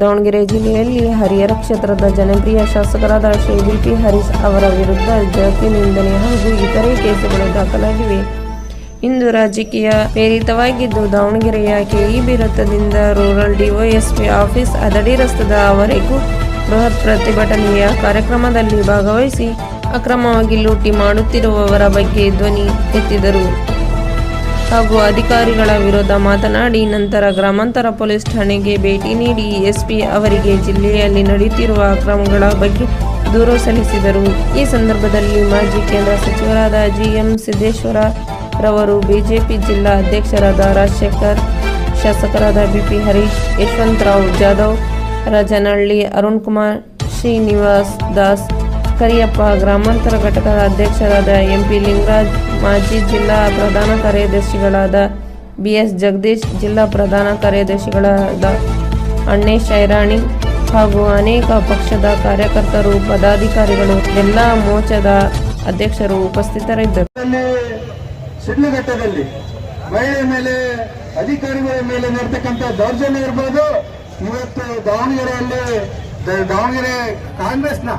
ದಾವಣಗೆರೆ ಜಿಲ್ಲೆಯಲ್ಲಿ ಹರಿಹರ ಕ್ಷೇತ್ರದ ಜನಪ್ರಿಯ ಶಾಸಕರಾದ ಶ್ರೀ ಬಿ ಪಿ ಹರೀಶ್ ಅವರ ವಿರುದ್ಧ ಜಾತಿ ನಿಂದನೆ ಹಾಗೂ ಇತರೆ ಕೇಸುಗಳು ದಾಖಲಾಗಿವೆ. ಇಂದು ರಾಜಕೀಯ ಪ್ರೇರಿತವಾಗಿದ್ದು ದಾವಣಗೆರೆಯ ಕೆಇಬಿ ವೃತ್ತದಿಂದ ರೂರಲ್ ಡಿಒಎಸ್ಪಿ ಆಫೀಸ್ ಹದಡಿ ರಸ್ತೆದವರೆಗೂ ಬೃಹತ್ ಪ್ರತಿಭಟನೆಯ ಕಾರ್ಯಕ್ರಮದಲ್ಲಿ ಭಾಗವಹಿಸಿ ಅಕ್ರಮವಾಗಿ ಲೂಟಿ ಮಾಡುತ್ತಿರುವವರ ಬಗ್ಗೆ ಧ್ವನಿ ಎತ್ತಿದರು. ಹಾಗೂ ಅಧಿಕಾರಿಗಳ ವಿರುದ್ಧ ಮಾತನಾಡಿ ನಂತರ ಗ್ರಾಮಾಂತರ ಪೊಲೀಸ್ ಠಾಣೆಗೆ ಭೇಟಿ ನೀಡಿ ಎಸ್ಪಿ ಅವರಿಗೆ ಜಿಲ್ಲೆಯಲ್ಲಿ ನಡೆಯುತ್ತಿರುವ ಅಕ್ರಮಗಳ ಬಗ್ಗೆ ದೂರು ಸಲ್ಲಿಸಿದರು. ಈ ಸಂದರ್ಭದಲ್ಲಿ ಮಾಜಿ ಕೇಂದ್ರ ಸಚಿವರಾದ ಜಿಎಂ ಸಿದ್ದೇಶ್ವರ ರವರು ಬಿಜೆಪಿ ಜಿಲ್ಲಾ ಅಧ್ಯಕ್ಷರಾದ ರಾಜಶೇಖರ್, ಶಾಸಕರಾದ ಬಿಪಿ ಹರೀಶ್, ಯಶವಂತರಾವ್ ಜಾಧವ್, ರಾಜನಹಳ್ಳಿ ಅರುಣ್ ಕುಮಾರ್ ಶ್ರೀನಿವಾಸ್ ದಾಸ್ ಕರಿಯಪ್ಪ, ಗ್ರಾಮಾಂತರ ಘಟಕದ ಅಧ್ಯಕ್ಷರಾದ ಎಂಪಿ ಲಿಂಗರಾಜ್, ಮಾಜಿ ಜಿಲ್ಲಾ ಪ್ರಧಾನ ಕಾರ್ಯದರ್ಶಿಗಳಾದ ಬಿಎಸ್ ಜಗದೀಶ್, ಜಿಲ್ಲಾ ಪ್ರಧಾನ ಕಾರ್ಯದರ್ಶಿಗಳಾದ ಅಣ್ಣೇಶ್ ಐರಾಣಿ ಹಾಗೂ ಅನೇಕ ಪಕ್ಷದ ಕಾರ್ಯಕರ್ತರು, ಪದಾಧಿಕಾರಿಗಳು, ಎಲ್ಲ ಮೋರ್ಚಾದ ಅಧ್ಯಕ್ಷರು ಉಪಸ್ಥಿತರಿದ್ದರು. ಮಹಿಳೆ ಮೇಲೆ, ಅಧಿಕಾರಿಗಳ ಮೇಲೆ ದೌರ್ಜನ್ಯ ಇರ್ಬೋದು. ಇವತ್ತು ದಾವಣಗೆರೆಯಲ್ಲಿ ದಾವಣಗೆರೆ ಕಾಂಗ್ರೆಸ್ನ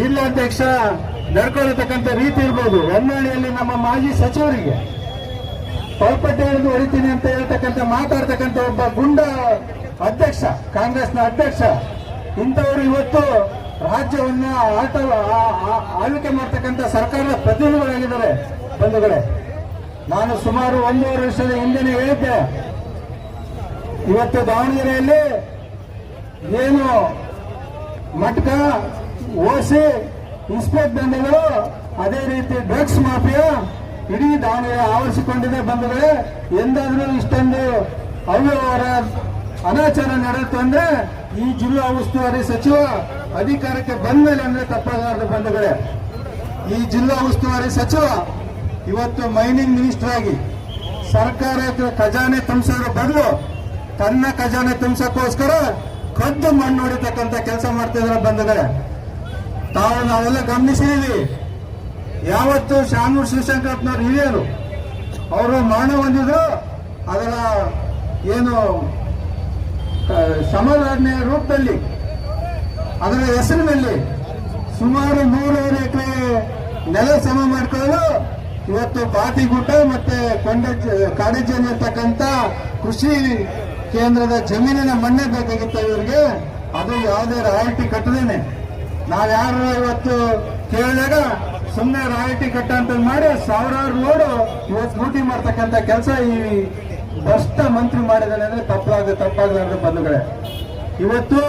ಜಿಲ್ಲಾಧ್ಯಕ್ಷ ನಡ್ಕೊಳ್ಳತಕ್ಕಂಥ ರೀತಿ ಇರ್ಬೋದು. ಹೊನ್ನಾಳಿಯಲ್ಲಿ ನಮ್ಮ ಮಾಜಿ ಸಚಿವರಿಗೆ ಪಲ್ಪಟ್ಟೆ ಹಿಡಿದು ಹೊಡಿತೀನಿ ಅಂತ ಹೇಳ್ತಕ್ಕಂಥ, ಮಾತಾಡ್ತಕ್ಕಂಥ ಒಬ್ಬ ಗುಂಡ ಅಧ್ಯಕ್ಷ, ಕಾಂಗ್ರೆಸ್ನ ಅಧ್ಯಕ್ಷ, ಇಂಥವರು ಇವತ್ತು ರಾಜ್ಯವನ್ನ ಆಟ ಆಳ್ವಿಕೆ ಮಾಡ್ತಕ್ಕಂಥ ಸರ್ಕಾರದ ಪ್ರತಿನಿಧಿಗಳಾಗಿದ್ದಾರೆ ಬಂಧುಗಳೇ. ನಾನು ಸುಮಾರು ಒಂದೂವರೆ ವರ್ಷದ ಹಿಂದೆನೇ ಹೇಳಿದ್ದೆ. ಇವತ್ತು ದಾವಣಗೆರೆಯಲ್ಲಿ ಏನು ಮಟ್ಕ ಓಸಿ, ಇನ್ಸ್ಪೆಕ್ಟ್ ದಂಧೆಗಳು ಅದೇ ರೀತಿ ಡ್ರಗ್ಸ್ ಮಾಫಿಯಾ, ಇಡೀ ದಾವಣಗೆರೆ ಆವರಿಸಿಕೊಂಡಿದೆ ಬಂಧುಗಳೇ. ಎಂದಾದರೂ ಇಷ್ಟೊಂದು ಅವ್ಯವಹಾರ, ಅನಾಚಾರ ನಡೆಯುತ್ತೆ ಅಂದ್ರೆ ಈ ಜಿಲ್ಲಾ ಉಸ್ತುವಾರಿ ಸಚಿವ ಅಧಿಕಾರಕ್ಕೆ ಬಂದ ಮೇಲೆ ಅಂದ್ರೆ ತಪ್ಪಾಗಲಾರದು ಬಂಧುಗಳೇ. ಈ ಜಿಲ್ಲಾ ಉಸ್ತುವಾರಿ ಸಚಿವ ಇವತ್ತು ಮೈನಿಂಗ್ ಮಿನಿಸ್ಟರ್ ಆಗಿ ಸರ್ಕಾರ ಖಜಾನೆ ತುಂಬಿಸೋದ್ರ ಬದಲು ತನ್ನ ಖಜಾನೆ ತುಂಬಿಸಕ್ಕೋಸ್ಕರ ಕದ್ದು ಮಣ್ಣು ಹೊಡಿತಕ್ಕಂಥ ಕೆಲಸ ಮಾಡ್ತಿದ್ರೆ ಬಂಧುಗಳೇ. ತಾವು ನಾವೆಲ್ಲ ಗಮನಿಸಿದ್ದೀವಿ. ಯಾವತ್ತು ಶಾನೂರ್ ಶಿವಶಂಕರಪ್ಪನವ್ರು ಹಿರಿಯರು ಅವರು ಮರಣ ಹೊಂದಿದ್ರು ಅದರ ಏನು ಆ, ಸಮಾಧಾನೆಯ ರೂಪದಲ್ಲಿ ಅದರ ಹೆಸರಿನಲ್ಲಿ ಸುಮಾರು ನೂರಾರು ಎಕರೆ ನೆಲ ಸಮ ಮಾಡಿಕೊಳ್ಳಲು ಇವತ್ತು ಬಾತಿಗುಡ್ಡ ಮತ್ತೆ ಕೊಂಡ ಕಾಡಜ್ಜನ್ ಕೃಷಿ ಕೇಂದ್ರದ ಜಮೀನಿನ ಮಣ್ಣೆ ಬೇಕಾಗಿತ್ತು ಇವರಿಗೆ. ಅದು ಯಾವುದೇ ರಾಯಲ್ಟಿ ಕಟ್ಟದೇನೆ. ನಾವ್ಯಾರು ಇವತ್ತು ಕೇಳಿದಾಗ ಸುಮ್ಮನೆ ರಾಯಲ್ಟಿ ಕಟ್ಟ ಅಂತ ಮಾಡಿ ಸಾವಿರಾರು ಲೋಡು ಇವತ್ತು ಲೂಟಿ ಮಾಡ್ತಕ್ಕಂಥ ಕೆಲಸ ಈ ಭ್ರಷ್ಟ ಮಂತ್ರಿ ಮಾಡಿದಾನೆ ಅಂದ್ರೆ ತಪ್ಪಾಗ ತಪ್ಪಾಗಲಾರ್ದು ಬಂಧುಗಳೇ. ಇವತ್ತು